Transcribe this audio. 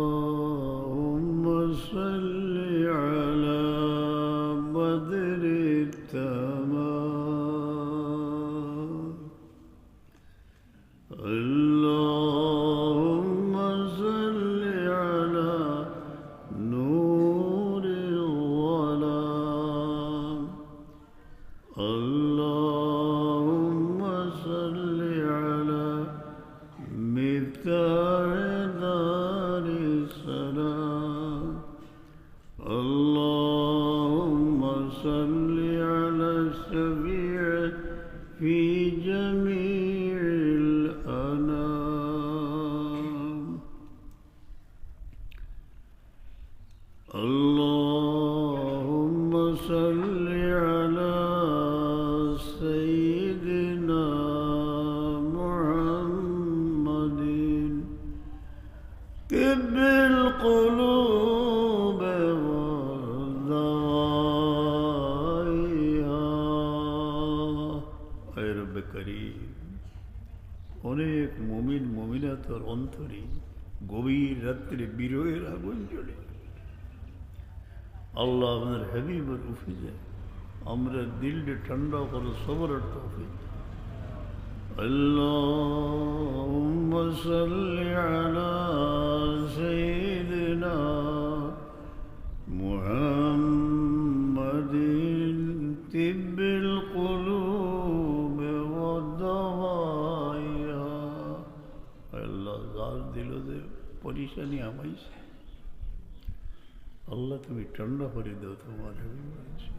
اللهم صل على بدر التمام Allah. طب القلوب والدوائها اے رب করিম অনেক মমিন মমিনাতর অন্তরে গভীর রাত্রে বিরহের আগুন জ্বলে আল্লাহ আপনার হাবিবের উঠে যায় আমরা দিলটা ঠান্ডা করে সবরের তৌফিক اللهم صل على سيدنا محمد طب القلوب والدوائها আল্লাহ যার দিল যে পরিশানি আমাইছে আল্লাহ তুমি ঠান্ডা করে দাও তোমার হাবিব বলেছে